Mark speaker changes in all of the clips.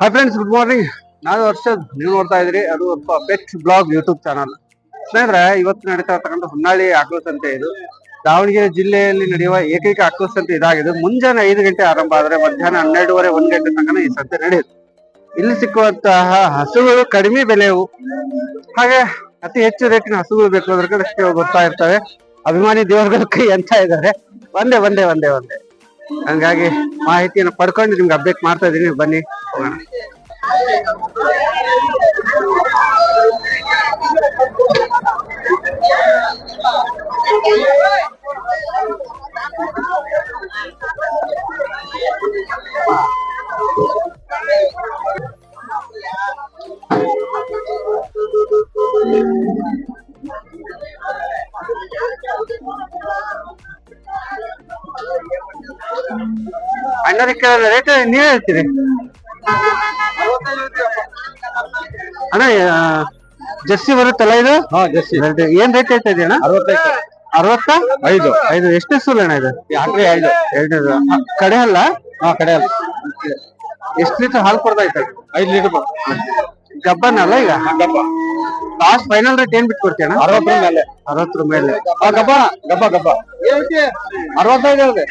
Speaker 1: Hi friends good morning ನಾನು ಹರ್ಷದ್ ನೀವು ನೋಡ್ತಾ ಇದ್ರಿ ಅದು ಬೆಸ್ಟ್ ಬ್ಲಾಗ್ ಯೂಟ್ಯೂಬ್ ಚಾನಲ್ ಸ್ನೇಹಿತರೆ, ಇವತ್ತು ನಡೀತಾ ಇರ್ತಕ್ಕಂಥ ಹೊನ್ನಾಳಿ ಸಂತೆ ಇದು. ದಾವಣಗೆರೆ ಜಿಲ್ಲೆಯಲ್ಲಿ ನಡೆಯುವ ಏಕೈಕ ಸಂತೆ ಇದಾಗಿದೆ. ಮುಂಜಾನೆ ಐದು ಗಂಟೆ ಆರಂಭ ಆದ್ರೆ ಮಧ್ಯಾಹ್ನ ಹನ್ನೆರಡುವರೆ, ಒಂದ್ ಗಂಟೆ ತನಕ ಈ ಸಂತೆ ನಡೆಯುತ್ತೆ. ಇಲ್ಲಿ ಸಿಕ್ಕುವಂತಹ ಹಸುಗಳು ಕಡಿಮೆ ಬೆಲೆಯವು, ಹಾಗೆ ಅತಿ ಹೆಚ್ಚು ರೇಟಿನ ಹಸುಗಳು ಬೇಕು ಅದ್ರ ಬರ್ತಾ ಇರ್ತವೆ. ಅಭಿಮಾನಿ ದೇವರುಗಳ ಅಂತ ಇದ್ದಾರೆ. ಒಂದೇ ಒಂದೇ ಒಂದೇ ಒಂದೇ ಹಂಗಾಗಿ ಮಾಹಿತಿಯನ್ನು ಪಡ್ಕೊಂಡು ನಿಮ್ಗೆ ಅಪ್ಡೇಟ್ ಮಾಡ್ತಾ ಇದೀನಿ ಬನ್ನಿ, ಹೋಗೋಣ. ರೇಟ್ ನೀವೇ ಹೇಳ್ತೀರಿ. ಅಣ್ಣ ಜರ್ಸಿ ಬರುತ್ತಲ್ಲ ಇದು?
Speaker 2: ಹಾ ಜರ್ಸಿ.
Speaker 1: ಏನ್ ರೇಟ್ ಹೇಳ್ತಾ ಇದೆಯಣ್ಣ?
Speaker 2: ಅರವತ್ತೈದು.
Speaker 1: ಅರವತ್ತ?
Speaker 2: ಐದು.
Speaker 1: ಐದು. ಎಷ್ಟು ಸೂಲ್ ಅಣ್ಣ ಇದು?
Speaker 2: ಆಕಳಿ ಐದು.
Speaker 1: ಎರಡನೇದು. ಕಡೆ ಅಲ್ಲ?
Speaker 2: ಹಾ ಕಡೆ ಅಲ್ಲ.
Speaker 1: ಎಷ್ಟು ಲೀಟರ್ ಹಾಲು ಕೊಡ್ತಾ ಇತ್ತು
Speaker 2: ಐದು ಲೀಟರ್
Speaker 1: ಗಬ್ಬನ್ ಅಲ್ಲ ಈಗ?
Speaker 2: ಗಬ್ಬ.
Speaker 1: ಲಾಸ್ಟ್ ಫೈನಲ್ ರೇಟ್ ಏನ್ ಬಿಟ್ಟು ಕೊಡ್ತೀಯಣ್ಣ?
Speaker 2: ಅರವತ್ತರ ಮೇಲೆ.
Speaker 1: ಅರವತ್ತರ ಮೇಲೆ.
Speaker 2: ಗಬ್ಬ. ಗಬ್ಬ ಗಬ್ಬ. ಅರವತ್ತೈದು ಹೇಳಿದೆ.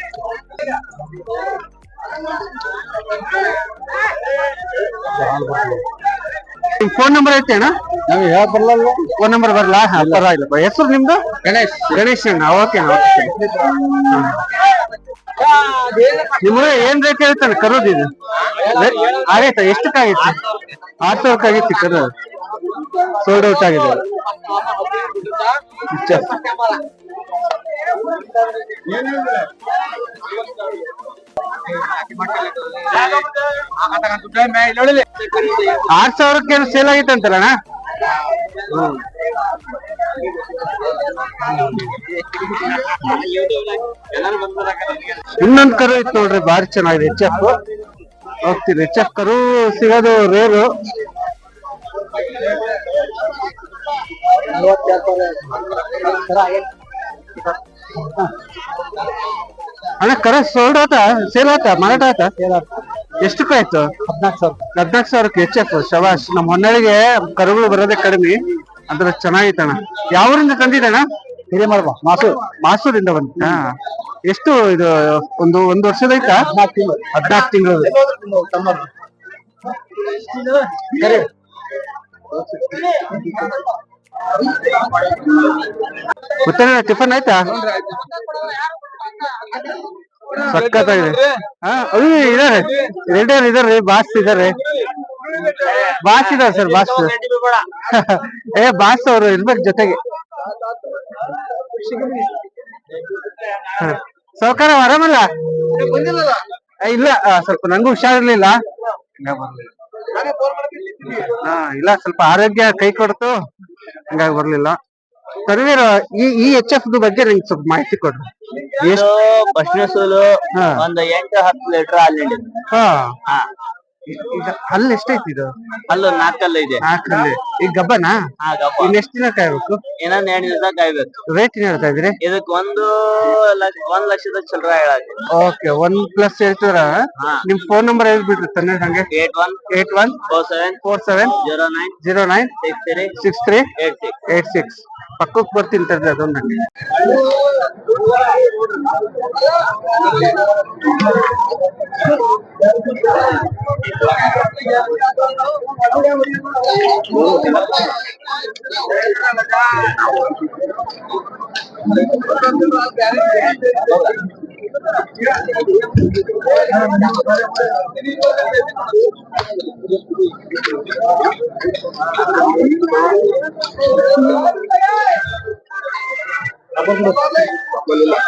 Speaker 1: ಫೋನ್ ನಂಬರ್ ಐತೆ ಅಣ್ಣ?
Speaker 2: ನಮ್ಗೆ ಹೇಳಕ್ ಬರಲ್ಲ
Speaker 1: ಫೋನ್ ನಂಬರ್ ಬರಲ್ಲ ಹಾ, ಪರವಾಗಿಲ್ಲ. ಹೆಸರು ನಿಮ್ದು?
Speaker 2: ಗಣೇಶ್.
Speaker 1: ಗಣೇಶ್ ಅಣ್ಣ. ಓಕೆ ನಿಮ್ಮ ಏನ್ ರೇಟ್ ಹೇಳ್ತಾನೆ ಕರೋದು ಇದು? ಆಗೈತಾ ಎಷ್ಟಕ್ಕಾಗಿತ್ತು? ಆರ್ ಸಾವಿರಕ್ಕಾಗಿತ್ತು ಕರು ಸೋಲ್ಡ್ ಔಟ್ ಆಗಿದೆ. ಆರ್ ಸಾವಿರಕ್ಕೆ ಸೇಲ್ ಆಗಿತ್ತು ಅಂತಲ್ಲ. ಇನ್ನೊಂದ್ ಕರು ಇತ್ತು ನೋಡ್ರಿ ಬಾರಿ ಚೆನ್ನಾಗಿದೆ ಎಚ್ ಎಫ್ ಹೋಗ್ತೀರಿ ಎಚ್ ಎಫ್ ಕರು ಸಿಗೋದು ರೇರು ಅಣ್ಣ ಕರ ಸೋಲ್ಡ್ ಆತ? ಸೇಲ್ ಆತ? ಮಾರಾಟ ಆತ? ಎಷ್ಟಕ್ಕಾಯ್ತು
Speaker 2: ಹದಿನಾಲ್ಕು ಸಾವಿರ
Speaker 1: ಹದಿನಾಲ್ಕು ಸಾವಿರಕ್ಕೆ ಹೆಚ್ಚಾಯ್ತು ಶವಾಶ್. ನಮ್ಮ ಹೊನ್ನಳಿಗೆ ಕರುಗಳು ಬರೋದೇ ಕಡಿಮೆ. ಅಂದ್ರೆ ಚೆನ್ನಾಗಿತ್ತಣ್ಣ ಯಾವೂರಿಂದ ತಂದಿದ್ದಣ್ಣ
Speaker 2: ಹಿರೇಮಳಬ ಮಾಸೂರ್
Speaker 1: ಮಾಸೂರಿಂದ ಬಂತ. ಎಷ್ಟು ಇದು ಒಂದು ಒಂದು ವರ್ಷದ ಐತಾ
Speaker 2: ಹದಿನಾಲ್ಕು ತಿಂಗಳು.
Speaker 1: ಹದಿನಾಲ್ಕು ತಿಂಗಳು ಮತ್ತೆ ಟಿಫನ್ ಆಯ್ತಾ? ಸಕ್ಕತ್ತಾಗಿದೆ ಹಾ ಅಯ್ಯೋ ಇದಾರೆ. ರೆಡ್ಡಿಯರ್ ಇದಾರೆ ಬಾಸ್ ಇದಾರೆ. ಬಾಸ್ ಇದಾರೆ ಸರ್, ಬಾಸ್. ಏ, ಬಾಸ್ ಅವರು ಇರ್ಬೇಕು ಜೊತೆಗೆ. ಸೌಕಾರ, ಆರಾಮಲ್ಲ? ಇಲ್ಲ ಸ್ವಲ್ಪ ನಂಗೂ ಹುಷಾರಿರ್ಲಿಲ್ಲ. ಹಾ ಇಲ್ಲ ಸ್ವಲ್ಪ ಆರೋಗ್ಯ ಕೈ ಕೊಡ್ತು. ಹಂಗಾಗಿ ಬರ್ಲಿಲ್ಲ. ಸರ್ವೀರ್ ಈ ಈ ಎಚ್ ಎಫ್ ಬಗ್ಗೆ ನಂಗೆ ಸ್ವಲ್ಪ ಮಾಹಿತಿ ಕೊಡ್ರಿ.
Speaker 3: ಎಷ್ಟು? ಬಸ್ನ ಒಂದು
Speaker 1: ಹಾ.
Speaker 3: ಒಂದ್ ಎಂಟು ಹತ್ತು ಲೀಟರ್ ಹಾಲು ಹಿಂಡಿದೆ
Speaker 1: ಹಾ.
Speaker 3: ಹಾ.
Speaker 1: ಅಲ್ಲಿ ಎಷ್ಟೈತಿ ಇದು?
Speaker 3: ಅಲ್ಲೂ ನಾಲ್ಕಲ್ಲ ಇದೆ.
Speaker 1: ನಾಲ್ಕಲ್ಲ. ಈಗ ಗಬ್ಬನಾ?
Speaker 3: ಹಾ ಗಬ್ಬ.
Speaker 1: ಇನ್ ಎಷ್ಟು ದಿನ ಕಾಯ್ಬೇಕು?
Speaker 3: ಇನ್ನೊಂದ್ ಎರಡು ದಿವಸ ಕಾಯ್ಬೇಕು.
Speaker 1: ರೇಟ್ ಏನ್ ಹೇಳ್ತಾ ಇದ್ರಿ
Speaker 3: ಇದಕ್ ಒಂದು ಲಕ್ಷ ಒಂದ್ ಲಕ್ಷದ ಚಿಲ್ಲರ ಹೇಳಾತಿ
Speaker 1: ಓಕೆ ಒನ್ ಪ್ಲಸ್ ಹೇಳ್ತೀರ
Speaker 3: ಹಾ.
Speaker 1: ನಿಮ್ ಫೋನ್ ನಂಬರ್ ಹೇಳ್ಬಿಟ್ರಿ ತಂದೆ ಹಂಗೆ.
Speaker 3: Eight one
Speaker 1: eight one
Speaker 3: four seven
Speaker 1: four seven
Speaker 3: zero nine
Speaker 1: zero nine
Speaker 3: six three
Speaker 1: six three
Speaker 3: eight six.
Speaker 1: Eight six. पक्क बर्ती ನಂಗೆ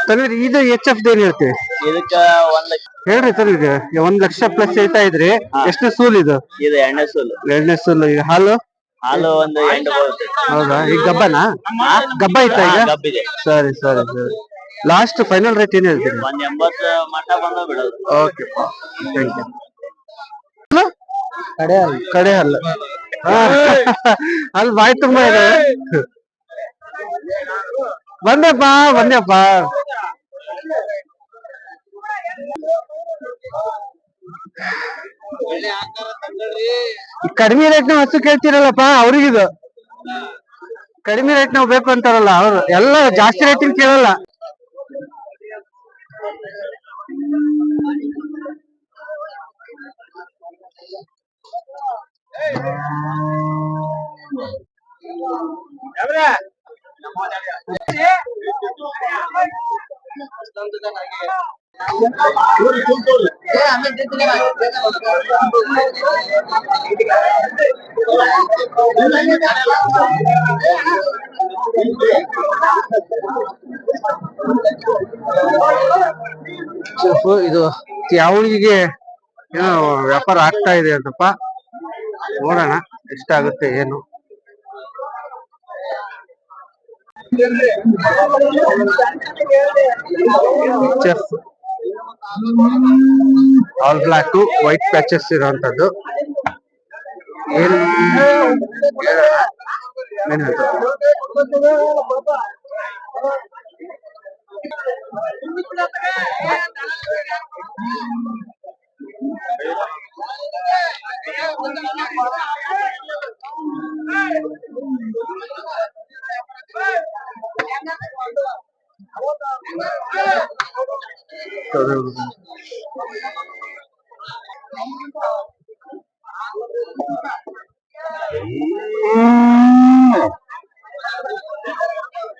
Speaker 1: ತನ್ವೀರ್ ಇದು ಎಚ್ ಎಫ್ ಏನ್ ಹೇಳ್ತೀವಿ
Speaker 3: ಇದಕ್ಕ ಒಂದ್ ಲಕ್ಷ.
Speaker 1: ಹೇಳ್ರಿ ಈಗ ಒಂದ್ ಲಕ್ಷ ಪ್ಲಸ್ ಹೇಳ್ತಾ ಇದ್ರಿ ಎಷ್ಟು ಸೂಲ್ ಇದು?
Speaker 3: ಇದು ಎಣ್ಣೆ ಸೂಲ್.
Speaker 1: ಎರಡನೇ ಸೂಲ್ ಈಗ ಹಾಲು?
Speaker 3: ಹಾಲು ಒಂದು ಎಂಟು ಬರುತ್ತೆ
Speaker 1: ಹೌದಾ ಈಗ ಗಬ್ಬನಾ? ಗಬ್ಬ ಐತಾ ಈಗ?
Speaker 3: ಗಬ್ಬಿದೆ
Speaker 1: ಸರಿ ಸರಿ ಸರಿ. ಲಾಸ್ಟ್ ಫೈನಲ್ ರೇಟ್ ಏನ್ ಹೇಳ್ತೀರಿ?
Speaker 3: ಒಂದ್ ಎಂಬತ್ತು ಮಟ್ಟ ಬಂದ ಬಿಡೋದು
Speaker 1: ಓಕೆ ಥ್ಯಾಂಕ್ ಯು
Speaker 2: ಕಡೆ ಅಲ್ಲ
Speaker 1: ಕಡೆ ಅಲ್ಲ. ಅಲ್ಲಿ ಬಾಯ್ ತುಂಬಾ ಇದೆ. ಬಂದೆಪ್ಪ ಬಂದೆಪ್ಪ. ಕಡಿಮೆ ರೇಟ್ ನಾವ್ ಹಸು ಕೇಳ್ತಿರಲ್ಲಪ್ಪ, ಅವ್ರಿಗಿದು. ಕಡಿಮೆ ರೇಟ್ ನಾವ್ ಬೇಕು ಅಂತಾರಲ್ಲ, ಅವ್ರು. ಎಲ್ಲ ಜಾಸ್ತಿ ರೇಟಿನ ಕೇಳಲ್ಲ. ಇದು ಯಾವಳಿಗೆ ಏನೋ ವ್ಯಾಪಾರ ಆಗ್ತಾ ಇದೆ ಅಂತಪ್ಪ. ನೋಡೋಣ ಎಷ್ಟಾಗುತ್ತೆ ಏನು. ಚೆಫ್ ಆಲ್ ಬ್ಲಾಕ್ ವೈಟ್ ಪ್ಯಾಚಸ್ ಇರೋಂಥದ್ದು ಏನ್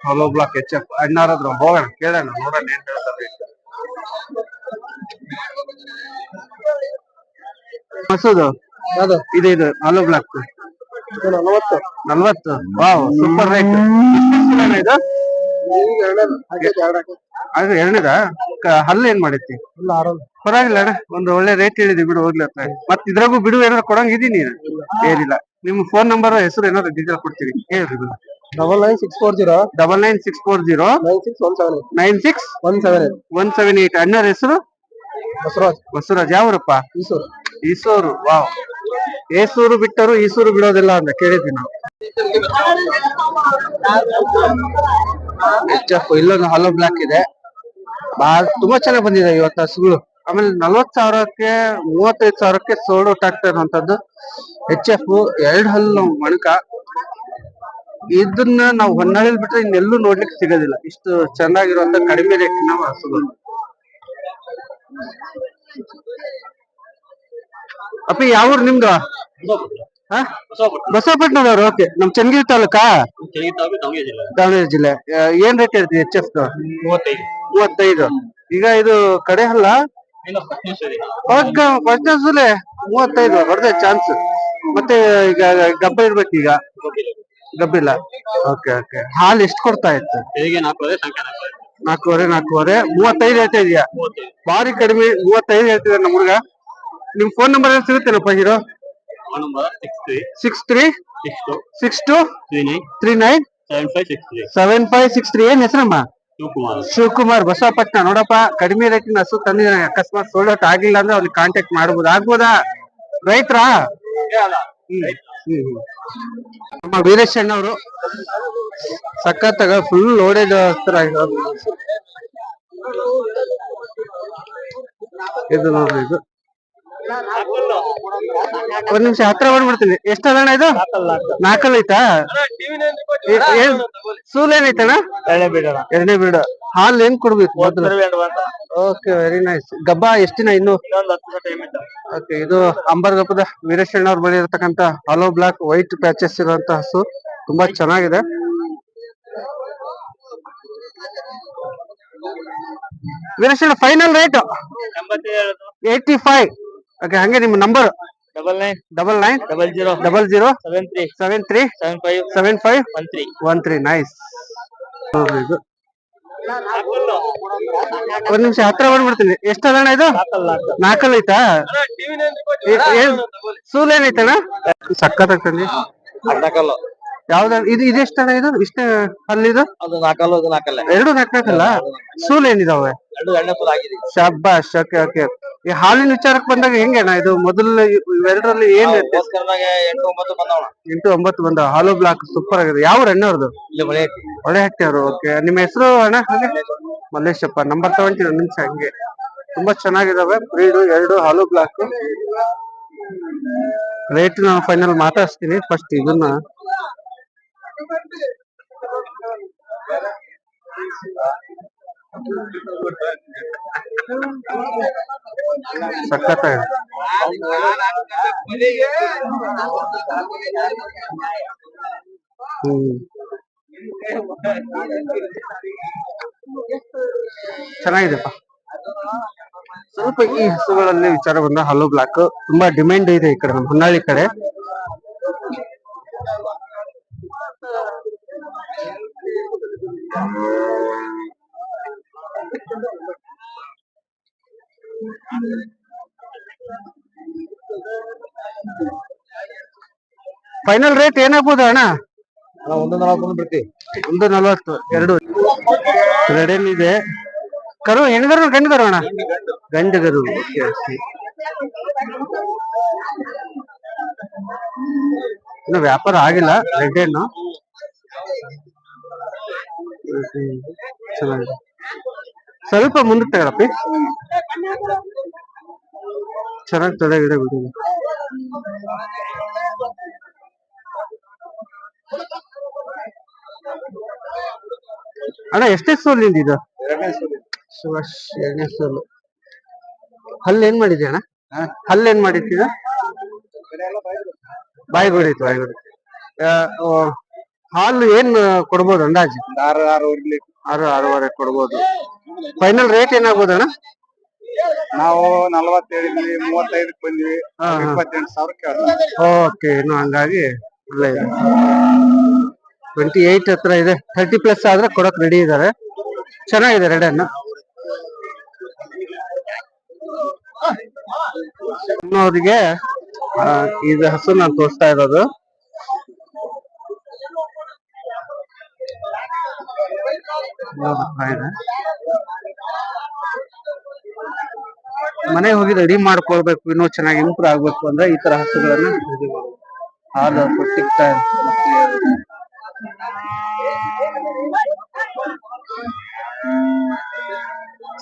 Speaker 1: ಹಲೋ ಬ್ಲಾಕ್ ಎಚ್ ಎಫ್ ಅಣ್ಣಾರದ್ರು ಹೋಗೋಣ ಕೇಳೋಣ ನೋಡೋಣ ಏನ್ ಹೇಳ್ತಾರೆ. ಮಸೂದು ಇದು ಇದು ಹಲೋ ಬ್ಲಾಕ್
Speaker 2: ನಲ್ವತ್ತು.
Speaker 1: ನಲವತ್ತು? ವಾವ್ ಸೂಪರ್ ರೈಟ್ ಇದು ಎರಡನೇದ? ಹಲ್ಲು ಏನ್ ಮಾಡೈತಿ?
Speaker 2: ಇಲ್ಲ
Speaker 1: ಪರವಾಗಿಲ್ಲ ಅಣ್ಣ ಒಂದು ಒಳ್ಳೆ ರೇಟ್ ಹೇಳಿದಿ ಬಿಡು ಹೋಗ್ಲಿ ಅಪ್ಪ ಮತ್ ಇದ್ರಾಗೂ ಬಿಡು ಏನಾರ ಕೊಡಂಗಿದೀನಿ ನೀನು. ಏನಿಲ್ಲ. ನಿಮ್ ಫೋನ್ ನಂಬರ್ ಹೆಸರು ಏನಾದ್ರು ಡೀಟೇಲ್ ಕೊಡ್ತೀರಿ? ಹೇಳ್ರಿ
Speaker 2: double nine six four zero
Speaker 1: double nine six four zero
Speaker 2: nine six one seven eight
Speaker 1: nine six
Speaker 2: one seven eight
Speaker 1: one seven eight ಅಣ್ಣರ ಹೆಸರು?
Speaker 2: ಬಸವರಾಜ್.
Speaker 1: ಬಸವರಾಜ್. ಯಾವ್ರಪ್ಪ?
Speaker 2: ಈಸೂರು.
Speaker 1: ಈಸೂರು. ವಾವ್. ಏಸೂರು ಬಿಟ್ಟರು ಈಸೂರು ಬಿಡೋದಿಲ್ಲ ಅಂತ ಕೇಳಿದ್ವಿ ನಾವು. ಇಲ್ಲ ಹಲೋ ಬ್ಲಾಕ್ ಇದೆ. ಬಾಳ್ ತುಂಬಾ ಚೆನ್ನಾಗ್ ಬಂದಿದೆ ಇವತ್ತು ಹಸುಗಳು ಆಮೇಲೆ ನಲ್ವತ್ ಸಾವಿರಕ್ಕೆ ಮೂವತ್ತೈದು ಸಾವಿರಕ್ಕೆ ಸೋಲ್ಡ್ ಔಟ್ ಆಗ್ತಾ ಇರುವಂತದ್ದು. ಎಚ್ ಎಫ್ ಎರಡ್ ಹಲ್ಲು ಮಣಕ. ಇದನ್ನ ನಾವು ಹೊನ್ನಾಳಿಲ್ ಬಿಟ್ರೆ ಇನ್ನೆಲ್ಲೂ ನೋಡ್ಲಿಕ್ಕೆ ಸಿಗೋದಿಲ್ಲ. ಇಷ್ಟು ಚೆನ್ನಾಗಿರುವಂತ ಕಡಿಮೆ ರೇಟಿನ ಹಸುಗಳು ಅಪ್ಪ ಯಾವ ಊರು ನಿಮ್ದು ಹಾ? ಬಸವಪಟ್ಟಣದವ್ರು ಓಕೆ ನಮ್ ಚನ್ನಗಿರಿ ತಾಲೂಕಾ? ದಾವಣಗೆರೆ ಜಿಲ್ಲೆ. ಏನ್ ರೇಟ್ ಹೇಳ್ತೀವಿ ಎಚ್ ಎಫ್ ಮೂವತ್ತೈದು. ಈಗ ಇದು ಕಡೆ ಅಲ್ಲ? ಫಸ್ಟ್ಲೆ ಮೂವತ್ತೈದು ಬರ್ದೆ ಚಾನ್ಸ್ ಮತ್ತೆ ಈಗ ಗಬ್ಬ ಇರ್ಬೇಕು ಈಗ. ಗಬ್ಬಿಲ್ಲ. ಓಕೆ ಓಕೆ ಹಾಲು ಎಷ್ಟು ಕೊಡ್ತಾ ಇತ್ತು? ನಾಲ್ಕೂವರೆ ನಾಲ್ಕೂವರೆ. ಮೂವತ್ತೈದು ಹೇಳ್ತಾ ಇದೀಯಾ? ಭಾರಿ ಕಡಿಮೆ ಮೂವತ್ತೈದು ಹೇಳ್ತಿದಾರೆ ನಮ್ಮ ಹುಡುಗ. ನಿಮ್ ಫೋನ್ ನಂಬರ್ ಎಲ್ಲ ಸಿಗುತ್ತೇನಪ್ಪ zero six three six two three nine seven five six three ಏನ್ ಹೆಸರಮ್ಮ? ಶಿವಕುಮಾರ್. ಬಸವಪಟ್ಟಣ, ನೋಡಪ್ಪ, ಕಡಿಮೆ ರೇಟಿನ ಹಸು ತಂದಿದ್ದಾನೆ. ಅಕಸ್ಮಾತ್ ಸೋಲ್ಡ್ ಔಟ್ ಆಗಿಲ್ಲ ಅಂದ್ರೆ ಅವ್ನಿಗೆ ಕಾಂಟ್ಯಾಕ್ಟ್ ಮಾಡ್ಬೋದು. ಆಗ್ಬೋದಾ? ರೈತರ? ನಮ್ಮ ವೀರೇಶ್ ಅಣ್ಣವರು ಸಖತ್ತಾಗ ಫುಲ್ ಲೋಡೆಡ್ ಇದು ನೋಡ್ರಿ, ಇದು. ಒಂದ್ ನಿಮಿಷ ಹತ್ರ ಬಂದ್ಬಿಡ್ತೀನಿ. ಎಷ್ಟದಣ್ಣ ಇದು? ನಾಲ್ಕಲ್ ಐತಾ ಸೂಲ್ ಏನೈತಣ್ಣ? ಎರಡನೇ ಬೀಡ ಹಾಲ್ ಏನ್ ಕೊಡ್ಬೇಕು ಓಕೆ ವೆರಿ ನೈಸ್ ಗಬ್ಬ ಎಷ್ಟಿನ ಇನ್ನು? ಓಕೆ ಇದು ಅಂಬರ್ ಗಬ್ಬದ ವೀರೇಶಣ್ಣ ಅವ್ರ ಬಳಿ ಇರತಕ್ಕಂತ ಹಲೋ ಬ್ಲಾಕ್ ವೈಟ್ ಪ್ಯಾಚಸ್ ಇರುವಂತ ಹಸು. ತುಂಬಾ ಚೆನ್ನಾಗಿದೆ. ವೀರೇಶಣ್ಣ final rate eighty five okay ಹಂಗೆ ನಿಮ್ಮ number
Speaker 3: double nine
Speaker 1: double nine
Speaker 3: double zero
Speaker 1: double zero
Speaker 3: seven three
Speaker 1: seven three
Speaker 3: seven five
Speaker 1: seven five
Speaker 3: one three
Speaker 1: one three nice ಇದು ಒಂದ್ ನಿಮಿಷ ಹತ್ರ ಬಂದ್ಬಿಡ್ತೀನಿ. ಎಷ್ಟದಣ್ಣ ಇದು? ನಾಲ್ಕಲ್ ಐತಾ ಸೂಲ್ ಏನೈತಣ್ಣ ಸಕ್ಕತ್ತಾಗ್ ತಂದಿ.
Speaker 3: ನಾಲ್ಕಲ್ಲು.
Speaker 1: ಯಾವ್ದ ಇದು ಇದೆಷ್ಟಣ್ಣ ಇದು? ಇಷ್ಟ ಅಲ್ಲಿದು?
Speaker 3: ಅದು ನಾಲ್ಕಲ್ಲು ಅದು ನಾಲ್ಕಲ್ಲ
Speaker 1: ಎರಡು ನಾಲ್ಕು ನಾಲ್ಕಲ್ಲ ಸೂಲ್ ಏನಿದಾವೆ?
Speaker 3: ಎರಡು ಎಣ್ಣೆ ಆಗಿದೆ
Speaker 1: ಶಬ್ಬಾಶ್ ಓಕೆ ಓಕೆ. ಈ ಹಾಲಿನ ವಿಚಾರಕ್ಕೆ ಬಂದಾಗ ಹೆಂಗಣ್ಣ ಇದು ಮೊದಲು ಇವೆರಡರಲ್ಲಿ ಏನ್
Speaker 3: ಎಂಟು ಒಂಬತ್ತು ಬಂದವ
Speaker 1: ಎಂಟು ಒಂಬತ್ತು ಬಂದ ಹಾಲು ಬ್ಲಾಕ್ ಸೂಪರ್ ಆಗಿದೆ. ಯಾವ
Speaker 3: ಎಣ್ಣೆ ಅವ್ರದ್ದು
Speaker 1: ಒಳ್ಳೆ ಹಟ್ಟಿ ಅವರು ಓಕೆ. ನಿಮ್ಮ ಹೆಸರು ಅಣ್ಣ? ಹಾಗೆ? ಮಲ್ಲೇಶಪ್ಪ. ನಂಬರ್ ತಗೊಂತೀನಿ ಒಂದ್ ನಿಮಿಷ ಹಂಗೆ. ತುಂಬಾ ಚೆನ್ನಾಗಿದಾವೆ. ಬ್ರೀಡು ಎರಡು ಹಾಲು ಬ್ಲಾಕ್. ರೇಟ್ ನಾನು ಫೈನಲ್ ಮಾತಾಡ್ತೀನಿ ಫಸ್ಟ್ ಇದನ್ನ ಸಖತ್ತಾಗಿದೆ ಹ್ಮ್ ಚೆನ್ನಾಗಿದೆಪ್ಪ ಸ್ವಲ್ಪ ಈ ಹಸುಗಳಲ್ಲಿ ವಿಚಾರ ಬಂದ ಹಲ್ಲು ಬ್ಲಾಕ್ ತುಂಬಾ ಡಿಮ್ಯಾಂಡ್ ಇದೆ ಈ ಕಡೆ ನಮ್ಮ ಹೊನ್ನಾಳಿ ಕಡೆ ಫೈನಲ್ ರೇಟ್ ಏನಾಗ್ಬೋದು ಅಣ್ಣ?
Speaker 2: ಒಂದು ನಲವತ್ತು ಬಿಡ್ತಿ.
Speaker 1: ಒಂದು ನಲವತ್ತು ಎರಡು. ರೆಡನ್ ಇದೆ. ಕರು ಹೆಣ್ಗರು ಗಂಡಗರು ಅಣ್ಣ? ಗಂಡಗರು. ಇನ್ನು ವ್ಯಾಪಾರ ಆಗಿಲ್ಲ ರೆಡ್ ಹೆಣ್ಣು. ಚೆನ್ನಾಗಿದೆ ಸ್ವಲ್ಪ ಮುಂದಕ್ಕೆ ತಗೊಳಪ್ಪಿ. ಚೆನ್ನಾಗಿ ತಡೆ ಗಿಡ ಬಿಟ್ಟಿದೆ. ಅಣ್ಣ ಎಷ್ಟೇ ಸೋಲ್ ನಿಂದಿದ್ದು? ಸುಭಾಷ್ ಎರಡನೇ ಸೋಲು. ಹಲ್ಲೇನ್ ಏನ್ ಮಾಡಿದ್ಯ ಅಣ್ಣ? ಹಲ್ಲು ಏನ್ ಮಾಡಿದ್ದೀರ ಬಾಯಿ ಹೊಡಿತು ಬಾಯಿ ಓ, ಹಾಲು ಏನ್ ಕೊಡ್ಬೋದು ಅಂದಾಜು?
Speaker 2: ಆರು ಆರೂವರೆ ಲೀಟರ್.
Speaker 1: ಆರು ಆರೂವರೆ ಕೊಡ್ಬೋದು. ಫೈನಲ್ ರೇಟ್ ಏನಾಗ್ಬೋದು ಅಣ್ಣ
Speaker 2: ನಾವು ನಲವತ್ತೇಳಿದ್ವಿ ಮೂವತ್ತೈದಕ್ಕೆ ಬಂದ್ವಿ. ಇಪ್ಪತ್ತೆಂಟು ಸಾವಿರ ಕೇಳ್ತಾರೆ
Speaker 1: ಓಕೆ ಇನ್ನು ಹಂಗಾಗಿ ಇದೆ. ಟ್ವೆಂಟಿ ಏಯ್ಟ್ ಹತ್ರ ಇದೆ. ಥರ್ಟಿ ಪ್ಲಸ್ ಆದ್ರೆ ಕೊಡಕ್ ರೆಡಿ ಇದಾರೆ. ಚೆನ್ನಾಗಿದೆ ರೆಡಿ ಅನ್ನ. ಅವರಿಗೆ ಇದು ಹಸು ನಾನು ತೋರಿಸ್ತಾ ಇರೋದು. ಇದೆ. ಮನೆಗೆ ಹೋಗಿ ರೆಡಿ ಮಾಡ್ಕೊಳ್ಬೇಕು ಇನ್ನೂ ಚೆನ್ನಾಗಿ ಇಂಪ್ರೂವ್ ಆಗ್ಬೇಕು ಅಂದ್ರೆ ಈ ತರ ಹಸುಗಳನ್ನ. ಹಾಲು ಸಿಗ್ತಾ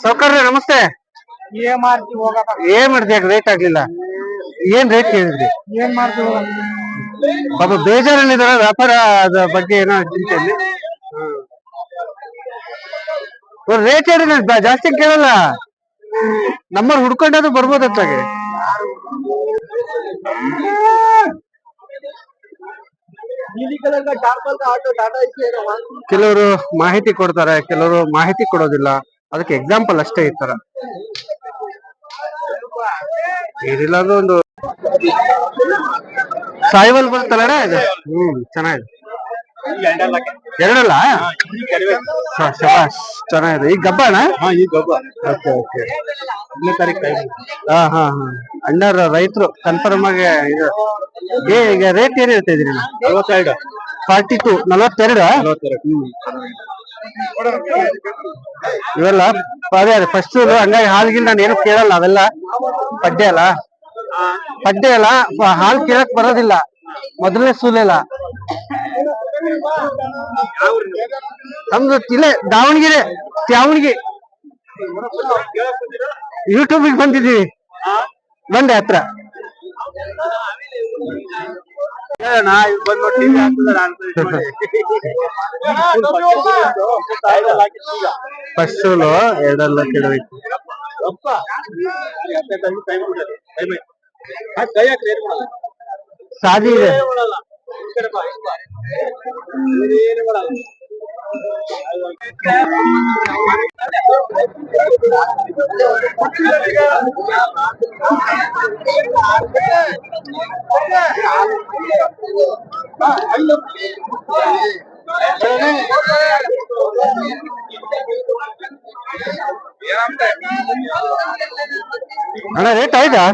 Speaker 1: ಸೌಕರ್ಯ ನಮಸ್ತೆ.
Speaker 2: ಏನ್ ಮಾಡ್ತೀವಿ
Speaker 1: ಏನ್ ಮಾಡ್ತೀಯ ರೇಟ್ ಆಗ್ಲಿಲ್ಲ? ಏನ್ ರೇಟ್ ಕೇಳಿದ್ರಿ?
Speaker 2: ಏನ್ ಮಾಡ್ತೀವಿ
Speaker 1: ಪಾಪ ಬೇಜಾರಲ್ಲಿದ್ದಾರೆ ವ್ಯಾಪಾರ ಬಗ್ಗೆ ಏನೋ ಚಿಂತೆಯಲ್ಲಿ ರೇಟ್ ನಾನು ಜಾಸ್ತಿ ಕೇಳಲ್ಲ. ನಮ್ಮಲ್ಲಿ ಹುಡ್ಕೊಂಡಾದ್ರು ಬರ್ಬೋದು ಅತ್ತಾಗೆ
Speaker 2: ನೀಲಿ ಕಲರ್ का ಟಾರ್ಪಲ್ का ಆಟೋ ಟಾಟಾ ಇಸಿ
Speaker 1: ಕೆಲವರು ಮಾಹಿತಿ ಕೊಡ್ತಾರೆ, ಕೆಲವರು ಮಾಹಿತಿ ಕೊಡೋದಿಲ್ಲ. ಅದಕ್ಕೆ ಎಕ್ಸಾಂಪಲ್ ಅಷ್ಟೇ ಈ ತರ. ಏನಿಲ್ಲ ಅಂದ್ರೆ ಒಂದು ಸಾಯಿಬಲ್ ಬರ್ತಲ್ಲ ಇದು. ಹ್ಮ್, ಚೆನ್ನಾಗಿದೆ. ಎರಡಲ್ಲ. ಚೆನ್ನಾಗಿದೆ. ಈಗ
Speaker 2: ಈ ಗಬ್ಬ.
Speaker 1: Okay okay.
Speaker 2: ತಾರೀಕು
Speaker 1: ಹಾ ಹಾ ಹಾ. ಅಣ್ಣರ ರೈತರು ಕನ್ಫರ್ಮ್ ಆಗಿ ಇದು. ಏ ಈಗ ರೇಟ್ ಏನ್ ಹೇಳ್ತಾ ಇದ್ರಿ
Speaker 2: ನಲ್ವತ್ತೆರಡು.
Speaker 1: ಫಾರ್ಟಿ ಟು ನಲ್ವತ್ತೆರಡು. ಇವೆಲ್ಲ ಅದೇ ಅದೇ ಫಸ್ಟ್ ಹಂಗಾಗಿ ಹಾಲ್ಗಿಲ್ ನಾನು ಏನು ಕೇಳಲ್ಲ ಅವೆಲ್ಲ ಪಡ್ಡೆ ಅಲ್ಲ. ಪಡ್ಡೆ ಅಲ್ಲ ಹಾಲ್ ಕೇಳಕ್ ಬರೋದಿಲ್ಲ. ಮೊದಲನೇ ಸೂಲೆಲ್ಲ ನಮ್ದು ಇಲ್ಲೇ ದಾವಣಗೆರೆ ದಾವಣಗೆರೆ ಯೂಟ್ಯೂಬಿಗೆ ಬಂದಿದ್ದೀವಿ. ಬಂದೆ ಹತ್ರ. ಫಸ್ಟ್ ಸೂಲು ಎರಡಲ್ಲ ಕೆಡಬೇಕು ಸಾದಿ ಇದೆ. ஐயோ ಅಣ್ಣ ರೇಟ್ ಆಯ್ತಾ?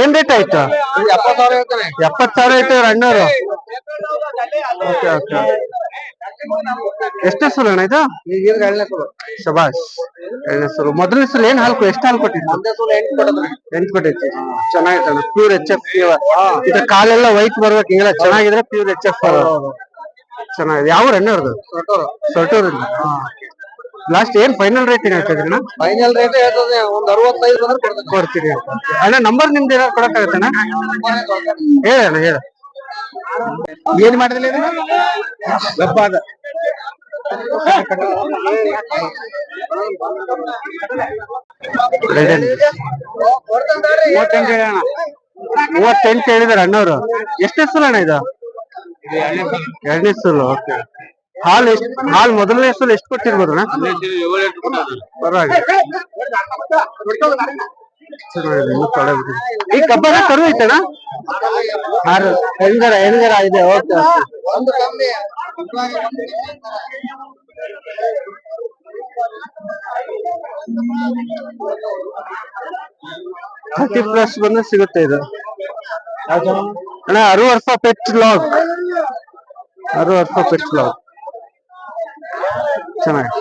Speaker 1: ಏನ್ ರೇಟ್ ಆಯ್ತು?
Speaker 2: ಎಪ್ಪತ್ತು ಸಾವಿರ ಹೇಳ್ತಾನೆ
Speaker 1: ಎಪ್ಪತ್ ಸಾವಿರ ಐತೆ ಓಕೆ ಓಕೆ. ಎಷ್ಟು ಸಲ ಅಣ್ಣ ಇದು?
Speaker 2: ಈಗ ಎರಡನೇ ಸಲ
Speaker 1: ಶಬಾಷ್ ಎರಡನೇ ಸಲ ಮೊದಲನೇ ಸಲ ಏನ್ ಹಾಲು ಎಷ್ಟು ಹಾಲು ಕೊಟ್ಟಿತ್ತು
Speaker 2: ಒಂದೇ ಸಲ ಎಂಟು ಕೊಡೋದ್ರಿ
Speaker 1: ಎಂಟು ಕೊಟ್ಟೈತಿ ಪ್ಯೂರ್ ಎಚ್ ಎಫ್ ಇದ್ರ ಕಾಲೆಲ್ಲ ವೈಟ್ ಬರ್ಬೇಕು. ಹಿಂಗೆಲ್ಲ ಚೆನ್ನಾಗಿದ್ರೆ ಪ್ಯೂರ್ ಎಚ್ ಎಫ್ ಚೆನ್ನಾಗಿದೆ. ಯಾವ ಅಣ್ಣವ್ರದ್ದು
Speaker 2: ಅವ್ರದ್ದು
Speaker 1: ಸೊಟ್ಟೂರಿಂದ ಲಾಸ್ಟ್ ಏನ್ ಫೈನಲ್ ರೇಟ್ ಏನ್ ಹೇಳ್ತಿದ್ರಿ
Speaker 2: ಫೈನಲ್ ರೇಟ್ ಹೇಳ್ತದೆ ಒಂದ್ ಅರವತ್ತೈದು ಬಂದ್ರೆ ಕೊಡ್ತೇನೆ.
Speaker 1: ಕೊಡ್ತೀರಿ. ಅಣ್ಣ ನಂಬರ್ ನಿಮ್ದು ಏನಾದ್ರು ಕೊಡಕ್ಕಾಗತ್ತಣ್ಣ? ಹೇಳಣ್ಣ ಹೇಳ.
Speaker 2: ಏನ್ ಮಾಡಿದ್ರಿ
Speaker 1: ಗಪ್ಪ ಅದ ಮೂವತ್ತೆಂಟು ಹೇಳಣ್ಣ ಮೂವತ್ತೆಂಟು ಹೇಳಿದಾರೆ ಅಣ್ಣವ್ರು. ಎಷ್ಟು ಸಲ ಅಣ್ಣ ಇದು? ಎರಡನೇ ಸಲ ಓಕೆ ಹಾಲ್ ಎಷ್ಟು ಹಾಲ್ ಮೊದಲನೇ ಸಲ ಎಷ್ಟು ಕೊಟ್ಟಿರ್ಬೋದು ಅಣ್ಣ ಪರವಾಗಿಲ್ಲ. ಈ ಕಬ್ಬನ ಕರು ಐತಣ್ಣ ಆರು ಹೆಂಗರ ಹೆಣ್ಗರ ಇದೆ ಓಕೆ
Speaker 2: ಒಂದು ಕಮ್ಮಿ
Speaker 1: ಥರ್ಟಿ ಪ್ಲಸ್ ಬಂದ್ರೆ ಸಿಗುತ್ತೆ ಇದು. ಅಣ್ಣ ಅರು ವರ್ಷ ಪೆಟ್ ಲಾಗ್ ಅರು ವರ್ಷ ಪೆಟ್ ಲಾಗ್ ಚೆನ್ನಾಗಿ.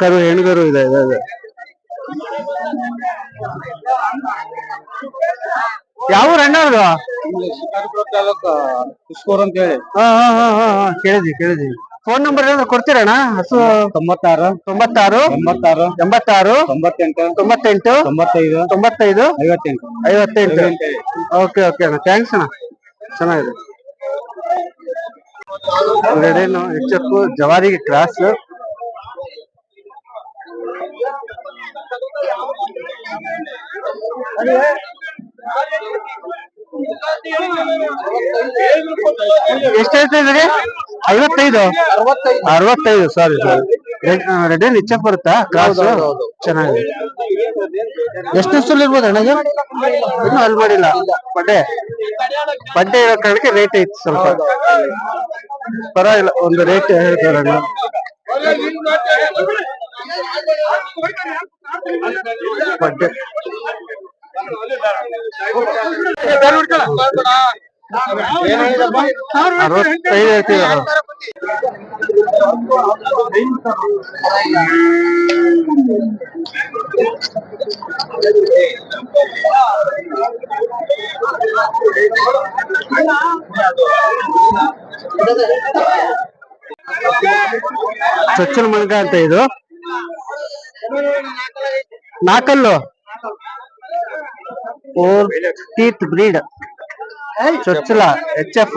Speaker 1: ಕರು ಹೆಣ್ಗರು ಇದೆ ಇದೆ ಇದೆ. ಯಾವ ಅಣ್ಣ ಅದು?
Speaker 2: ಕಿಸ್ಕೋರ್ ಅಂತ ಹೇಳಿ.
Speaker 1: ಹಾ ಹಾ ಹಾ ಹಾ ಹಾ ಕೇಳಿದ್ವಿ ಕೇಳಿದ್ವಿ. ಫೋನ್ ನಂಬರ್ ಏನಾದ್ರು ಕೊಡ್ತೀರಣ್ಣ ಹಸು
Speaker 2: ತೊಂಬತ್ತಾರು.
Speaker 1: ತೊಂಬತ್ತಾರು.
Speaker 2: ಎಂಬತ್ತಾರು.
Speaker 1: ಎಂಬತ್ತಾರು.
Speaker 2: ತೊಂಬತ್ತೆಂಟು.
Speaker 1: ತೊಂಬತ್ತೆಂಟು.
Speaker 2: ತೊಂಬತ್ತೈದು.
Speaker 1: ತೊಂಬತ್ತೈದು.
Speaker 2: ಐವತ್ತೆಂಟು.
Speaker 1: ಐವತ್ತೆಂಟು. ಓಕೆ ಓಕೆ ಅಣ್ಣ. ಥ್ಯಾಂಕ್ಸ್ ಅಣ್ಣ. ಚೆನ್ನಾಗಿದೆ. ಎರಡೇನು ಹೆಚ್ಚಕ್ಕೂ ಜವಾರಿಗೆ ಕ್ರಾಸ್ ಎಷ್ಟು ಹೇಳ್ತಾ ಇದ್ರಿ ಐವತ್ತೈದು? ಅರವತ್ತೈದು ಸಾರಿ ಸಾರಿ ರೆಡಿ ಎಫ್ ಬರುತ್ತಾ? ಕ್ರಾಸ್ ಚೆನ್ನಾಗಿದೆ. ಎಷ್ಟು ಸುಲ್ ಇರ್ಬೋದು ಅಣ್ಣಗೆ? ಇನ್ನೂ ಅಲ್ಲಿ ಮಾಡಿಲ್ಲ. ಬಡ್ಡೆ ಬಡ್ಡೆ ಇರೋ ಕಾರಣಕ್ಕೆ ರೇಟ್ ಐತಿ ಸ್ವಲ್ಪ. ಪರವಾಗಿಲ್ಲ, ಒಂದು ರೇಟ್ ಹೇಳ್ತಾರೆ ಅಣ್ಣ. ಬಡ್ಡೆ ಅರವತ್ತೈದು ಹೇಳ್ತೀವಿ ಚೊಚ್ಚಲ ಮಣಕ ಅಂತ ಇದು ನಾಕಲ್ಲು ಫೋರ್ ಟೀತ್ ಬ್ರೀಡ್ ಚೊಚ್ಚಲ H F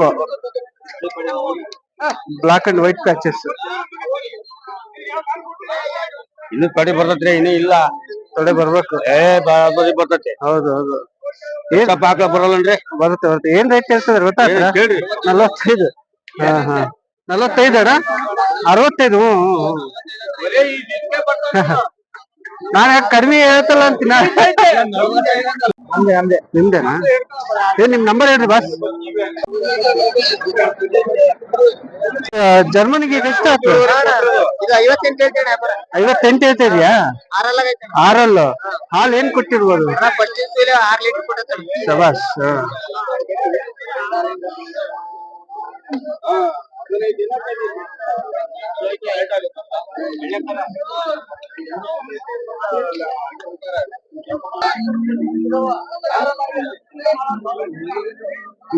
Speaker 1: black and white patches
Speaker 2: ಇನ್ನು ಕಡೆ ಬರ್ತೈತ್ರಿ ಇನ್ನೂ ಇಲ್ಲ.
Speaker 1: ತೊಡೆ ಬರ್ಬೇಕು.
Speaker 2: ಏ ಬರೀ ಬರ್ತೈತಿ.
Speaker 1: ಹೌದು ಹೌದು. ಏನ್
Speaker 2: ಸ್ವಲ್ಪ ಬರಲ್ಲನ್ರಿ?
Speaker 1: ಬರುತ್ತೆ ಬರುತ್ತೆ. ಏನ್ ರೇಟ್ ಕೇಳ್ತದ್ರಿ ಗೊತ್ತಾ?
Speaker 2: ಕೇಳ್ರಿ.
Speaker 1: ನಲವತ್ತೈದು. ಹಾ ಹಾ. ನಲವತ್ತೈದು ಅಣ್ಣ ಅರವತ್ತೈದು. ನಾನ್ ಯಾಕೆ ಕಡಿಮೆ ಹೇಳ್ತಲ್ಲ ಅಂತೀನ?
Speaker 2: ಅಂದೆ ಅಂದೆ.
Speaker 1: ನಿಮ್ದೇನಾ? ಏನ್ ನಿಮ್ ನಂಬರ್ ಹೇಳ್ರಿ ಬಾಸ್ ಜರ್ಮನಿಗೆ ಈಗ ಎಷ್ಟು ಆಯ್ತು
Speaker 2: ಐವತ್ತೆಂಟು
Speaker 1: ಹೇಳ್ತಾ ಇದೆಯಾ ಆರಲ್ಲು. ಹಾಲು ಏನ್ ಕೊಟ್ಟಿರ್ಬೋದು? ಶಬಾಸ್.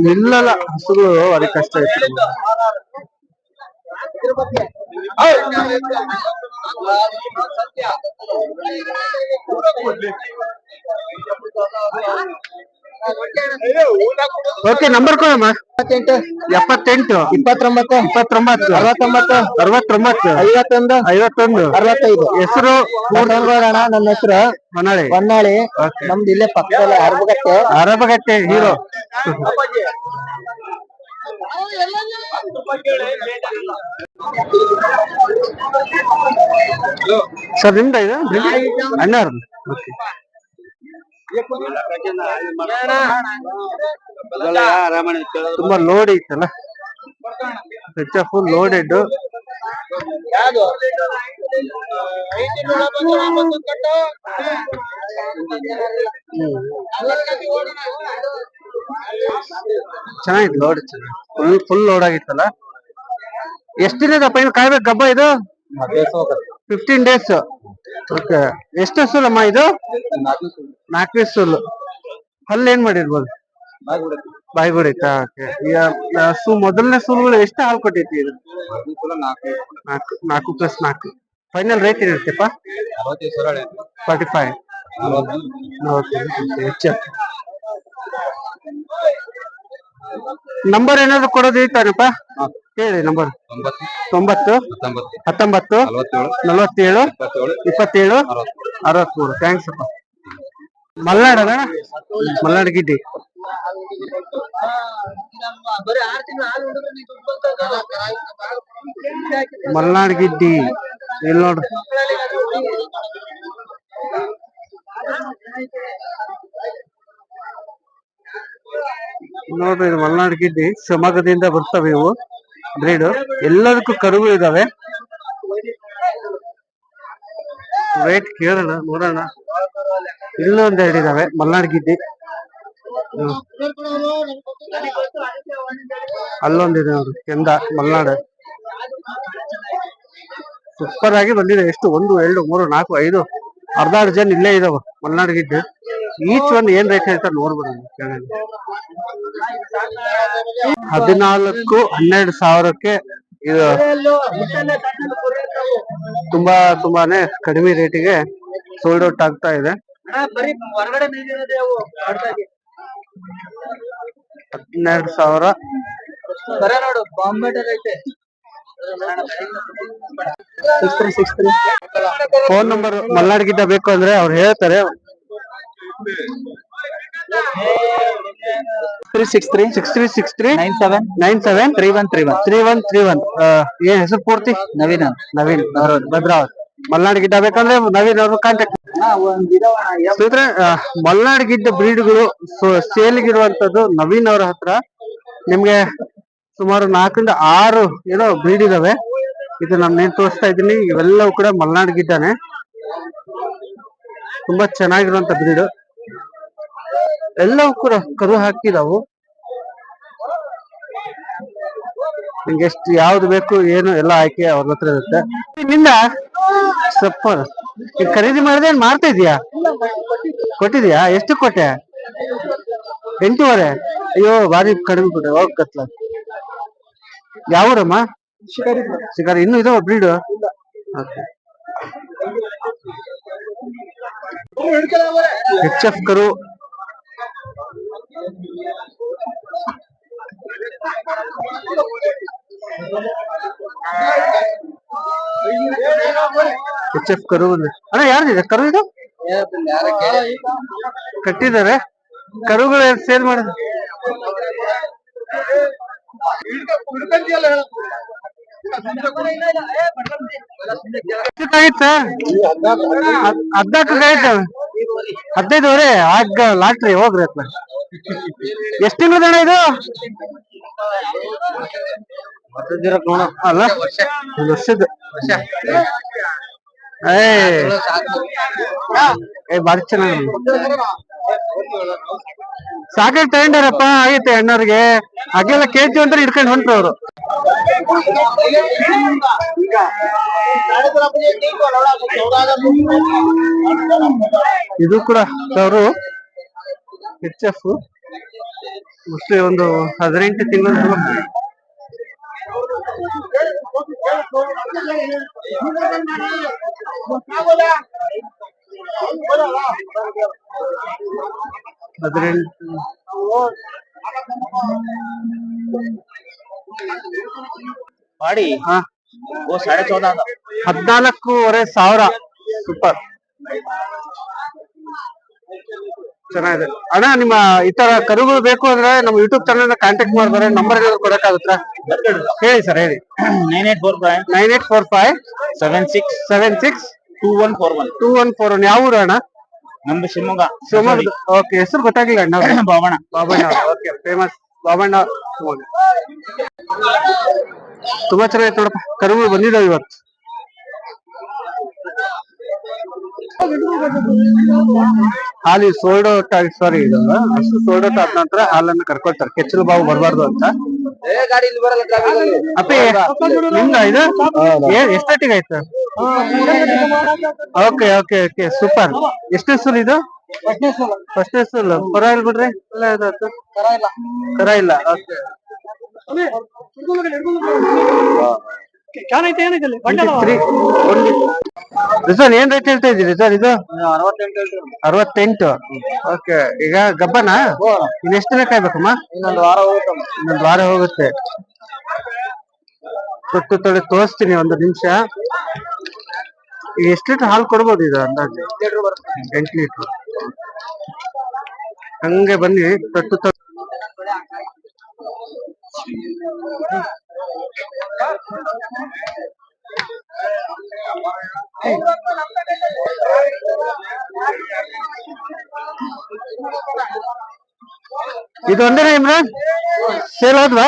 Speaker 1: ನಿಲ್ಲಲ್ಲ ಹಸುಗಳು ಅದಕ್ಕೆ ಕಷ್ಟ ಐತೆ ಓಕೆ ನಂಬರ್ ಕೊಡಮ್ಮ ಎಪ್ಪತ್ತೆಂಟು.
Speaker 2: ಇಪ್ಪತ್ತೊಂಬತ್ತು.
Speaker 1: ಇಪ್ಪತ್ತೊಂಬತ್ತು.
Speaker 2: ಅರವತ್ತೊಂಬತ್ತು.
Speaker 1: ಅರವತ್ತೊಂಬತ್ತು.
Speaker 2: ಐವತ್ತೊಂದು.
Speaker 1: ಐವತ್ತೊಂದು.
Speaker 2: ಅರವತ್ತೈದು.
Speaker 1: ಹೆಸರು?
Speaker 2: ಅಣ್ಣ ನನ್ನ ಹೆಸರು
Speaker 1: ಹೊನ್ನಾಳಿ.
Speaker 2: ಹೊನ್ನಾಳಿ. ನಮ್ದು ಇಲ್ಲೇ ಪಕ್ಕದಲ್ಲಿ ಅರಬಗಟ್ಟೆ
Speaker 1: ಅರಬಗಟ್ಟೆ ಹೀರೋ. ಸರ್ ನಿಮ್ದ ಇದು? ಅಣ್ಣ ಓಕೆ ತುಂಬಾ ಲೋಡ್ ಐತಲ್ಲ? ಹೆಚ್ ಫುಲ್ ಲೋಡೆಡ್ ಚೆನ್ನಾಗಿತ್ತು ಲೋಡ್ ಚೆನ್ನಾಗಿ ಫುಲ್ ಫುಲ್ ಲೋಡ್ ಆಗಿತ್ತಲ್ಲ? ಎಷ್ಟಿದೆ ಇನ್ನು ಕಾಯ್ಬೇಕು ಗಬ್ಬ ಇದು? ಫಿಫ್ಟೀನ್ ಡೇಸ್ ಓಕೆ ಎಷ್ಟು ಸುಲಮ್ಮ ಇದು? ನಾಲ್ಕನೇ ಸುಲ್ಲು ಹಲ್ಲು ಏನ್ ಮಾಡಿರ್ಬೋದು? ಬಾಯಿ ಹೊಡಿತಾ ಸು ಮೊದಲನೇ ಸುಲ್ಗಳು ಎಷ್ಟು ಹಾಲು ಕೊಟ್ಟೈತಿ ಇದು? ನಾಲ್ಕು. ನಾಲ್ಕು ಪ್ಲಸ್ ನಾಲ್ಕು. ಫೈನಲ್ ರೇಟ್ ಏನಿರ್ತಪ್ಪ ಫಾರ್ಟಿ ಫೈವ್ ಹೆಚ್ಚು ನಂಬರ್ ಏನಾದ್ರು ಕೊಡೋದಿತ್ತಾನಪ್ಪ ಹೇಳಿ ನಂಬರ್ ತೊಂಬತ್ತು. ಹತ್ತೊಂಬತ್ತು. ನಲವತ್ತೇಳು. ಇಪ್ಪತ್ತೇಳು. ಅರವತ್ಮೂರು. ಥ್ಯಾಂಕ್ಸ್ ಅಪ್ಪ. ಮಲ್ನಾಡನ? ಮಲ್ನಾಡ್ ಗಿಡ್ಡಿ. ಮಲ್ನಾಡ್ ಗಿಡ್ಡಿ. ಇಲ್ಲಿ ನೋಡ್ರಿ ನೋಡ್ರಿ, ಇದು ಮಲ್ನಾಡ್ ಗಿಡ್ಡಿ. ಶಿವಮೊಗ್ಗದಿಂದ ಬರ್ತವೆ ಇವು. ಬ್ರೀಡ್. ಎಲ್ಲದಕ್ಕೂ ಕರುವು ಇದಾವೆ. ರೇಟ್ ಕೇಳೋಣ, ನೋಡೋಣ. ಇಲ್ಲೂ ಒಂದೆರಡು ಇದಾವೆ, ಮಲ್ನಾಡ್ ಗಿಡ್ಡಿ. ಅಲ್ಲೊಂದಿದೆ ನೋಡ್ರಿ, ಕೆಂದ, ಮಲ್ನಾಡ್. ಸೂಪರ್ ಆಗಿ ಬಂದಿದೆ. ಎಷ್ಟು? ಒಂದು, ಎರಡು, ಮೂರು, ನಾಲ್ಕು, ಐದು. ಅರ್ಧ ಜನ ಇಲ್ಲೇ ಇದಾವ ಮಲ್ನಾಡ್ ಗಿಡ್ಡ ಈಚ್ ಒಂದ್ ಏನ್ ರೇಟ್ ಹೇಳ್ತಾರೆ ನೋಡ್ಬಿಡೋಣ ಕೆಳಗೆ. ಹದಿನಾಲ್ಕು ಹನ್ನೆರಡು ಸಾವಿರಕ್ಕೆ ಇದು ತುಂಬಾ ತುಂಬಾನೇ ಕಡಿಮೆ ರೇಟಿಗೆ ಸೋಲ್ಡ್ ಔಟ್ ಆಗ್ತಾ ಇದೆ. ಹದಿನೆರಡು ಸಾವಿರ.
Speaker 3: ಬರ ನೋಡು ಬಾಂಬೆ ಐತೆ
Speaker 1: ಫೋನ್ ನಂಬರ್ ಮಲ್ನಾಡ್ ಗಿಡ್ಡ ಬೇಕು ಅಂದ್ರೆ ಅವ್ರು ಹೇಳ್ತಾರೆ.
Speaker 3: Three six three
Speaker 1: six three six three
Speaker 3: nine seven
Speaker 1: nine seven
Speaker 3: three one three one
Speaker 1: three one three one ಏನ್ ಹೆಸರು ಪೂರ್ತಿ?
Speaker 3: ನವೀನ್
Speaker 1: ನವೀನ್. ಭದ್ರಾವ್ ಮಲ್ನಾಡ್ ಗಿಡ್ಡ ಬೇಕಂದ್ರೆ ನವೀನ್ ಅವ್ರು ಕಾಂಟ್ಯಾಕ್ಟ್ ಸ್ನೇಹಿತರೆ ಮಲ್ನಾಡ್ ಗಿಡ್ಡ ಬ್ರೀಡ್ಗಳು ಸೇಲ್ಗಿರುವಂತದ್ದು ನವೀನ್ ಅವ್ರ ಹತ್ರ. ನಿಮ್ಗೆ ಸುಮಾರು ನಾಲ್ಕರಿಂದ ಆರು ಏನೋ ಬ್ರೀಡ್ ಇದಾವೆ. ಇದು ನಾನು ನೀನ್ ತೋರಿಸ್ತಾ ಇದ್ದೀನಿ. ಇವೆಲ್ಲವೂ ಕೂಡ ಮಲ್ನಾಡ್ ಗಿಡ್ಡಾನೆ ತುಂಬಾ ಚೆನ್ನಾಗಿರುವಂತ ಬ್ರೀಡ್ ಎಲ್ಲವೂ ಕೂಡ ಕರು ಹಾಕಿದಾವು. ನಿಮ್ಗೆ ಎಷ್ಟು ಯಾವ್ದು ಬೇಕು, ಏನು ಎಲ್ಲ ಆಯ್ಕೆ ಅವ್ರ ಹತ್ರ ಇರುತ್ತೆ. ನಿಂದ ಸಪ್ಪರ್ ಖರೀದಿ ಮಾಡಿದ್ರೆ ಏನ್ ಮಾಡ್ತಾ ಇದೀಯಾ? ಕೊಟ್ಟಿದ್ಯಾ? ಎಷ್ಟು ಕೊಟ್ಟೆ? ಎಂಟೂವರೆ? ಅಯ್ಯೋ ಬಾರಿ ಕಡಿಮೆ ಕೊಟ್ಟೆ, ಹೋಗ್ ಕತ್ಲ ಯಾವೂರಮ್ಮ? ಶಿಕಾರಿ ಇನ್ನು ಇದಾವ ಬ್ರೀಡ್ ಎಚ್ ಎಫ್ ಕರು. ಎಚ್ ಎಫ್ ಕರು ಅಣ್ಣ ಯಾರ್ದಿದೆ? ಕರು ಇದು? ಕಟ್ಟಿದ್ದಾರೆ. ಕರುಗಳು ಸೇಲ್ ಮಾಡಿದ್ರು. ಎಷ್ಟಕ್ಕಾಗಿತ್ತ ಹದಿನೈದು ಹದಿನೈದುವರೆ? ಆಗ ಲಾಟ್ರಿ, ಹೋಗ್ರಿ ಅತ್ಲ ಎಷ್ಟು ಅಣ್ಣ ಇದು? ಅಲ್ಲ, ಒಂದು ವರ್ಷದ ಏ ಬಾರಿ ಚೆನ್ನಾಗಿ ಸಾಕಾಗಿ ತಗೊಂಡಾರಪ್ಪ? ಆಗೈತೆ ಅಣ್ಣವ್ರಿಗೆ ಹಾಗೆಲ್ಲ ಕೇಳ್ತೀವಿ ಅಂತ ಹಿಡ್ಕೊಂಡು ಹೊಂಟ್ರು ಅವರು. ಇದು ಕೂಡ ಅವರು ಎಚ್ ಎಫ್ ಮೋಸ್ಟ್ಲಿ ಒಂದು ಹದಿನೆಂಟು ತಿಂಗಳ ಹದಿನೆಂಟು
Speaker 3: ಮಾಡಿ. ಓ ಸಾಡೆ ಚೌದ
Speaker 1: ಹದಿನಾಲ್ಕೂವರೆ ಸಾವಿರ. ಸೂಪರ್. ಚೆನ್ನಾಗಿದೆ. ಅಣ್ಣ ನಿಮ್ಮ ಈ ತರ ಕರುಗಳು ಬೇಕು ಅಂದ್ರೆ ನಮ್ಮ ಯೂಟ್ಯೂಬ್ ಚಾನಲ್ ಕಾಂಟ್ಯಾಕ್ಟ್ ಮಾಡಿದ್ರೆ ನಂಬರ್ ಏನಾದ್ರು ಕೊಡಕ್ಕಾಗುತ್ತಾ? ಹೇಳಿ ಸರ್ ಹೇಳಿ.
Speaker 3: Nine eight four five
Speaker 1: nine eight four five
Speaker 3: seven six
Speaker 1: seven six
Speaker 3: two one four one
Speaker 1: two one four one ಯಾವ ಊರು ಅಣ್ಣ?
Speaker 3: ನಮ್ದು ಶಿವಮೊಗ್ಗ.
Speaker 1: ಶಿವಮೊಗ್ಗ ಓಕೆ ಹೆಸರು ಗೊತ್ತಾಗ್ಲಿಲ್ಲ ಅಣ್ಣ
Speaker 3: ಬಾವಣ
Speaker 1: ಬಾಬಣ್ಣ ಓಕೆ ಫೇಮಸ್ ಬಾಬಣ್ಣ ಶಿವಮೊಗ್ಗ. ತುಂಬಾ ಚೆನ್ನಾಗಿತ್ತು ನೋಡಪ್ಪ ಕರುಗಳು ಬಂದಿದ್ದಾವೆ ಇವತ್ತು. ಹಾಲಿ ಸೋಲ್ಡ್ ಔಟ್ ಸಾರಿ ಇದು ಹಸು ಸೋಲ್ಡ್ ಔಟ್ ಆದ ನಂತರ ಹಾಲನ್ನು ಕರ್ಕೊಳ್ತಾರೆ. ಕೆಚ್ಚಲು ಬಾವು ಬರಬಾರ್ದು ಅಂತ. ಇದು? ಎಷ್ಟೊತ್ತಿಗೆ ಆಯ್ತು? Okay okay okay, super. ಎಷ್ಟು ಸುಲ್ ಇದು? ಫಸ್ಟ್ನೇ ಕರ ಪರವಾಗಿಲ್ಲ ಬಿಡ್ರಿ. ಕರ ಇಲ್ಲ, ಓಕೆ. ರಿಸನ್ ಏನ್ ರೇಟ್ ಹೇಳ್ತಾ ಇದ್ದೀರಿ ಸರ್ ಇದು? ಅರವತ್ತೆಂಟು ಓಕೆ ಈಗ ಗಬ್ಬನ? ಇನ್ ಎಷ್ಟು ದಿನ ಕಾಯ್ಬೇಕಮ್ಮ?
Speaker 3: ಇನ್ನೊಂದು ವಾರ ಹೋಗುತ್ತೆ.
Speaker 1: ಇನ್ನೊಂದು ವಾರ ಹೋಗುತ್ತೆ. ತೊಟ್ಟು ತೊಳೆ ತೋರಿಸ್ತೀನಿ ಒಂದು ನಿಮಿಷ. ಎಷ್ಟು ಲೀಟರ್ ಹಾಲು ಕೊಡ್ಬೋದು ಇದು ಅಂದಾಜು? ಎಂಟು ಲೀಟರ್. ಹಂಗೆ ಬನ್ನಿ ತೊಟ್ಟು ತೊಳೆ. ಇದು ಒಂದೇನಾ ಇಮ್ರಾನ್? ಸೇಲ್ ಹೋದ್ವಾ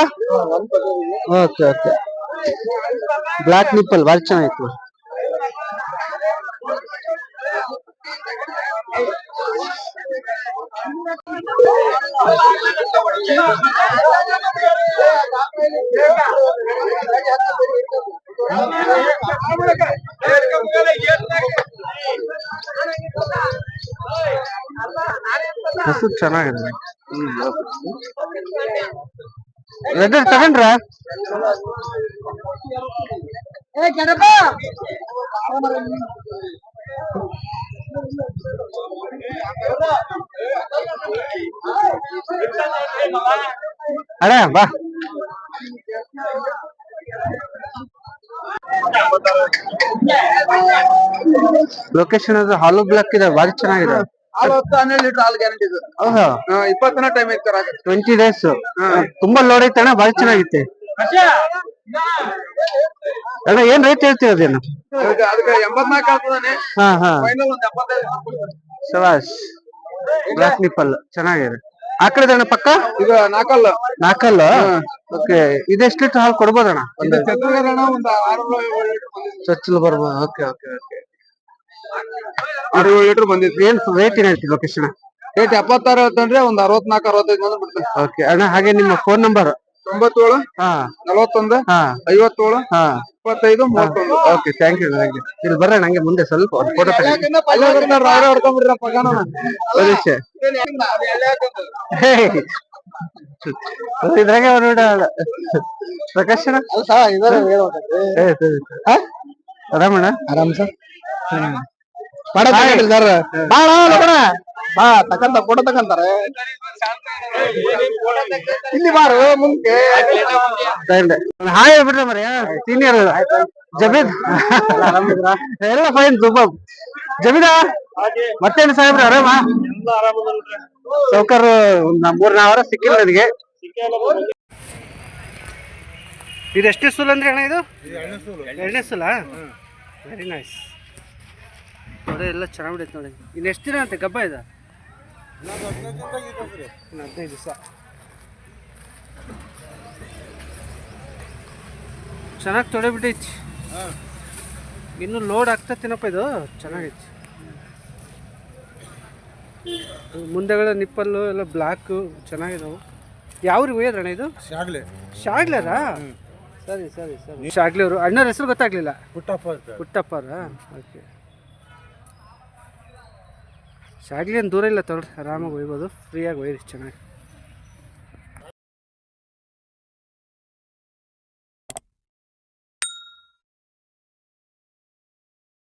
Speaker 1: ಓಕೆ ಓಕೆ ಬ್ಲಾಕ್ ನಿಪ್ಪಲ್ ಭಾಳ ಚೆನ್ನಾಗಿತ್ತು. ಹಸು ಚೆನ್ನಾಗಿದೆ ರೆಡ್ ತಗೊಂಡ್ರ ಅಣ್ಣ ಬಾ. ಲೊಕೇಶನ್ ಅದು ಹಾಲು ಬ್ಲಾಕ್ ಇದೆ ಭಾರಿ ಚೆನ್ನಾಗಿದೆ.
Speaker 3: ಹಾಲು ಹತ್ತು ಹನ್ನೆರಡು ಲೀಟರ್ ಹಾಲು ಗ್ಯಾರಂಟಿ ಇದೆ.
Speaker 1: ಹೌದಾ
Speaker 3: ಇಪ್ಪತ್ತು ದಿನ ಟೈಮ್ ಐತೆ
Speaker 1: ಟ್ವೆಂಟಿ ಡೇಸ್ ತುಂಬಾ ಲೋಡ್ ಐತೆ ಅಣ್ಣ ಭಾರಿ ಚೆನ್ನಾಗಿತ್ತೆ. ಅಣ್ಣ ಏನ್ ರೇಟ್ ಹೇಳ್ತೀವಿ ಅದೇನು? ಹಾ ಹಾ. ಬ್ಲಾಕ್ ನಿಪ್ಪಲ್ ಚೆನ್ನಾಗಿದೆ. ಆ ಕಡೆ ಅಣ್ಣ ಪಕ್ಕ?
Speaker 3: ನಾಕಲ್
Speaker 1: ನಾಕಲ್ ಓಕೆ ಇದೆಷ್ಟು ಲೀಟರ್ ಹಾಲು ಕೊಡ್ಬೋದಣ್ಣ? ಚಚ್ಚಲು ಬರ್ಬೋದು ಓಕೆ ಓಕೆ ಓಕೆ.
Speaker 3: ಲೀಟರ್ ಬಂದಿದೆ
Speaker 1: ಏನ್ ರೇಟ್ ಏನ್ ಹೇಳ್ತೀವಿ ಲೊಕೇಶನ್
Speaker 3: ರೇಟ್ ಎಪ್ಪತ್ತಾರು ಹೇಳ್ತಾನ್ರಿ ಒಂದ್ ಅರವತ್ನಾಲ್ಕು ಅರವತ್ತೈದು ಬಿಡ್ತೇನೆ.
Speaker 1: ಓಕೆ ಅಣ್ಣ ಹಾಗೆ ನಿಮ್ಮ ಫೋನ್ ನಂಬರ್
Speaker 3: ತೊಂಬತ್ತೇಳು
Speaker 1: ಹಾ.
Speaker 3: ನಲವತ್ತೊಂದು
Speaker 1: ಹಾ.
Speaker 3: ಐವತ್ತೇಳು
Speaker 1: ಹಾ.
Speaker 3: ಇಪ್ಪತ್ತೈದು ಮೂವತ್ತೊಂದು.
Speaker 1: Okay thank you thank you ಇಲ್ಲಿ ಬರ್ರಿ ನಂಗೆ ಮುಂದೆ ಸ್ವಲ್ಪ ಫೋಟೋ ತಗೊಂಡು
Speaker 3: ಅಲ್ಲೇ ಬರ್ತಾರ ಅವ್ರೇ ಹೊಡ್ಕೊಂಡ್ಬಿಡ್ರ ಪಗಾನ
Speaker 1: ಪರೀಕ್ಷೆ ಇದ್ರಾಗೆ ಪ್ರಕಾಶನ ಏ, ಸರಿ,
Speaker 3: ಬಾ ತಕಂತ ಫೋಟೋ ತಕಂತಾರೆ ಇಲ್ಲಿ ಬಾರು ಮುಂದೆ.
Speaker 1: ಹಾಯ್ ಹೇಳ್ಬಿಟ್ರೆ ಮರ ಸೀನಿಯರ್ ಜಬೀದ್ ಎಲ್ಲ ಫೈನ್ ಸೂಪರ್ ಜಬೀದ ಮತ್ತೇನು ಸಾಹೇಬ್ರ ಆರಾಮ? ಸೌಕರ್ ಮೂರ್ ನಾಲ್ಕು ವಾರ ಸಿಕ್ಕಿಲ್ಲ ನನಗೆ ಇದು ಸುಲ್ ಸೂಲ್ ಅಂದ್ರೆ ಅಣ್ಣ ಇದು? ಎರಡನೇ ಸೂಲ. ವೆರಿ ನೈಸ್ ನೋಡಿ ಎಲ್ಲ ಚೆನ್ನಾಗಿ ಬಿಡೈತೆ ನೋಡಿ. ಇನ್ನು ಎಷ್ಟು ದಿನ ಅಂತೆ ಕಬ್ಬ ಇದೆ? ಇನ್ನು ಹದಿನೈದು ದಿವಸ ಚೆನ್ನಾಗಿ ತೊಡೆ ಬಿಟ್ಟೈತಿ ಇನ್ನು ಲೋಡ್ ಆಗ್ತತಿನಪ್ಪ ಇದು? ಚೆನ್ನಾಗೈತಿ. ಮುಂದೆಗಳ ನಿಪ್ಪಲ್ಲು ಎಲ್ಲ ಬ್ಲ್ಯಾಕು ಚೆನ್ನಾಗಿದಾವು. ಯಾವ್ರಿಗೆ ಒಯ್ಯದ್ರಣ್ಣ ಇದು?
Speaker 2: ಶಾಗ್ಲೆ.
Speaker 1: ಶಾಗ್ಲರಾ ಸರಿ ಸರಿ ಸರಿ. ಶಾಗ್ಲೇ ಅವರು. ಅಣ್ಣರ ಹೆಸರು ಗೊತ್ತಾಗ್ಲಿಲ್ಲ?
Speaker 2: ಪುಟ್ಟಪ್ಪ
Speaker 1: ಪುಟ್ಟಪ್ಪರ ಓಕೆ ಶಾಗ್ಲಿ ಏನು ದೂರ ಇಲ್ಲ ತೊಗೊಳ್ರಿ ಆರಾಮಾಗಿ ಒಯ್ಬೋದು ಫ್ರೀಯಾಗಿ ಒಯ್ಯಿರಿ ಚೆನ್ನಾಗಿ.